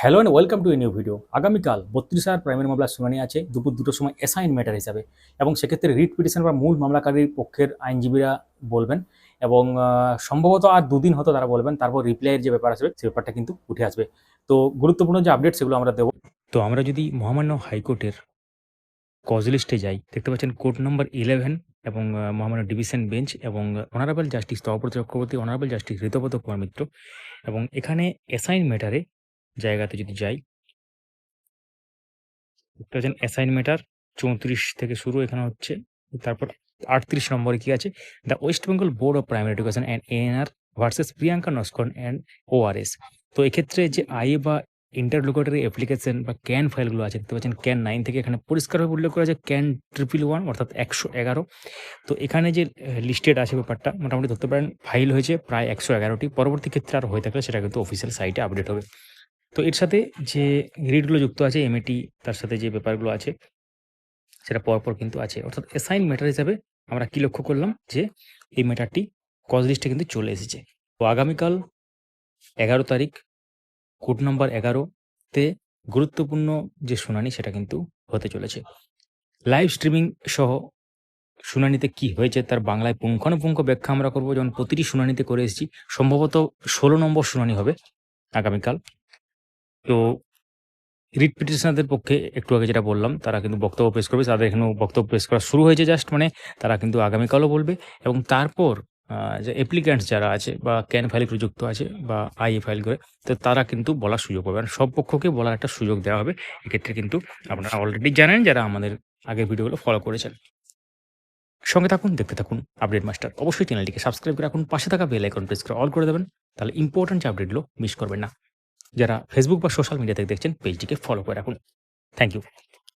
Hello and welcome to a new video আগামীকাল বত্রিশ হাজার প্রাইমারি মামলার শুনানি আছে। দুপুর দুটোর সময় অ্যাসাইন ম্যাটার হিসাবে। এবং সেক্ষেত্রে রিট পিটিশন বা মূল মামলাকারীর পক্ষের আইনজীবীরা বলবেন এবং সম্ভবত আর দুদিন হতো তারা বলবেন। তারপর রিপ্লাইয়ের যে ব্যাপার আসবে, সে ব্যাপারটা কিন্তু উঠে আসবে। তো গুরুত্বপূর্ণ যে আপডেট সেগুলো আমরা দেবো। তো আমরা যদি মহামান্য হাইকোর্টের কজ লিস্টে যাই, দেখতে পাচ্ছেন কোর্ট নম্বর ইলেভেন এবং মহামান্য ডিভিশন বেঞ্চ এবং অনারেবল জাস্টিস তহপতি চক্রবর্তী অনারেবল জাস্টিস ঋতব্রত কুমার মিত্র। এবং এখানে অ্যাসাইন ম্যাটারে জায়গাতে যদি যাই দেখতে পাচ্ছেন অ্যাসাইন ম্যাটার চৌত্রিশ থেকে শুরু এখানে হচ্ছে। তারপর আটত্রিশ নম্বরে কি আছে? The West Bengal board of primary education and ANR versus Priyanka Naskar and ORS তো এক্ষেত্রে যে আইএ বা ইন্টারলোকেটারি অ্যাপ্লিকেশন বা ক্যান ফাইলগুলো আছে, দেখতে পাচ্ছেন ক্যান নাইন থেকে এখানে পরিষ্কারভাবে উল্লেখ করা আছে ক্যান ট্রিপল ওয়ান অর্থাৎ একশো এগারো। তো এখানে যে লিস্টেড আছে ব্যাপারটা, মোটামুটি ধরতে পারেন ফাইল হয়েছে প্রায় একশো এগারোটি। পরবর্তী ক্ষেত্রে আর হয়ে থাকলে সেটা কিন্তু অফিসিয়াল সাইটে আপডেট হবে। তো এর সাথে যে গ্রিডগুলো যুক্ত আছে এমএটি তার সাথে যে ব্যাপারগুলো আছে, সেটা পরপর কিন্তু আছে। অর্থাৎ অ্যাসাইন ম্যাটার হিসাবে আমরা কি লক্ষ্য করলাম? যে এই ম্যাটারটি কজ লিস্টে কিন্তু চলে এসেছে। তো আগামীকাল এগারো তারিখ কোড নম্বর এগারোতে গুরুত্বপূর্ণ যে শুনানি, সেটা কিন্তু হতে চলেছে। লাইভ স্ট্রিমিং সহ শুনানিতে কি হয়েছে, তার বাংলায় পুঙ্খানুপুঙ্খ ব্যাখ্যা আমরা করব। যেমন প্রতিটি শুনানিতে করে এসেছি, সম্ভবত ষোলো নম্বর শুনানি হবে আগামীকাল। তো রিট পিটিশনারদের পক্ষে একটু আগে যেটা বললাম, তারা কিন্তু বক্তব্য পেশ করবে। তাদের এখানেও বক্তব্য পেশ করা শুরু হয়েছে জাস্ট মানে তারা কিন্তু আগামীকালও বলবে এবং তারপর যে অ্যাপ্লিক্যান্টস যারা আছে বা ক্যান ফাইলে প্রযুক্ত আছে বা আইএ ফাইল করে, তো তারা কিন্তু বলার সুযোগ পাবে। আর সব পক্ষকে বলার একটা সুযোগ দেওয়া হবে। এক্ষেত্রে কিন্তু আপনারা অলরেডি জানেন যারা আমাদের আগের ভিডিওগুলো ফলো করেছেন। সঙ্গে থাকুন, দেখতে থাকুন আপডেট মাস্টার অবশ্যই চ্যানেলটিকে সাবস্ক্রাইব করে রাখুন। পাশে থাকা বেল আইকন প্রেস করে অল করে দেবেন। তাহলে ইম্পর্টেন্ট যে আপডেটগুলো মিস করবেন না। যারা ফেসবুক বা সোশ্যাল মিডিয়া থেকে দেখছেন পেজটিকে ফলো করে রাখুন। Thank you